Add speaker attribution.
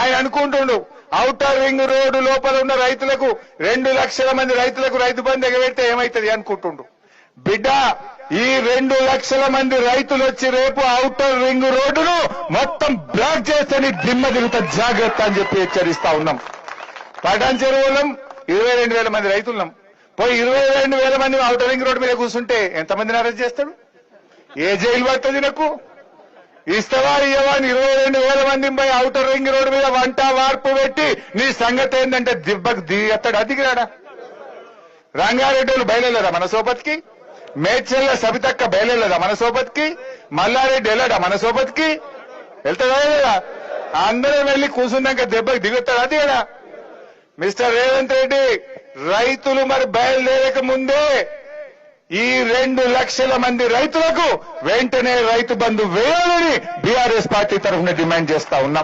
Speaker 1: ఆయన అనుకుంటుండు outer ring road లోపల ఉన్న రైతులకు రెండు లక్షల మంది రైతులకు రైతు బంధు ఎగబెడితే ఏమైతది అనుకుంటుండు. బిడ్డ ఈ రెండు లక్షల మంది రైతులు వచ్చి రేపు అవుటర్ రింగ్ రోడ్డును మొత్తం బ్లాక్ చేస్తే నీ దిమ్మ దిగుతా జాగ్రత్త అని చెప్పి హెచ్చరిస్తా ఉన్నాం. పటాన్ చెరువులం ఇరవై రెండు వేల మంది రైతులున్నాం. పోయి ఇరవై రెండు వేల మంది అవుటర్ రింగ్ రోడ్డు మీద కూర్చుంటే ఎంతమందిని అరెస్ట్ చేస్తాడు? ఏ జైలు పడుతుంది నాకు? ఇస్తవా ఇయ్యవా ఇరవై రెండు వేల మంది పోయి ఔటర్ రింగ్ రోడ్డు మీద వంట వార్పు పెట్టి నీ సంగతి ఏంటంటే దిబ్బకు దిగేస్తాడు అదిగిరాడా రంగారెడ్డి వాళ్ళు బయలుదేరా మన సోపతికి? మేడ్చల్ల సబితక్క బయలుదేరా మన సోపతికి? మల్లారెడ్డి వెళ్ళాడా మన సోపతికి? వెళ్తాడా లేదా అందరం వెళ్ళి కూర్చున్నాక దెబ్బకి దిగుతాడు అది మిస్టర్ రేవంత్ రెడ్డి రైతులు మరి బయలుదేరక ముందే ఈ రెండు లక్షల మంది రైతులకు వెంటనే రైతు బంధు వేయాలని బీఆర్ఎస్ పార్టీ తరఫున డిమాండ్ చేస్తా ఉన్నాం.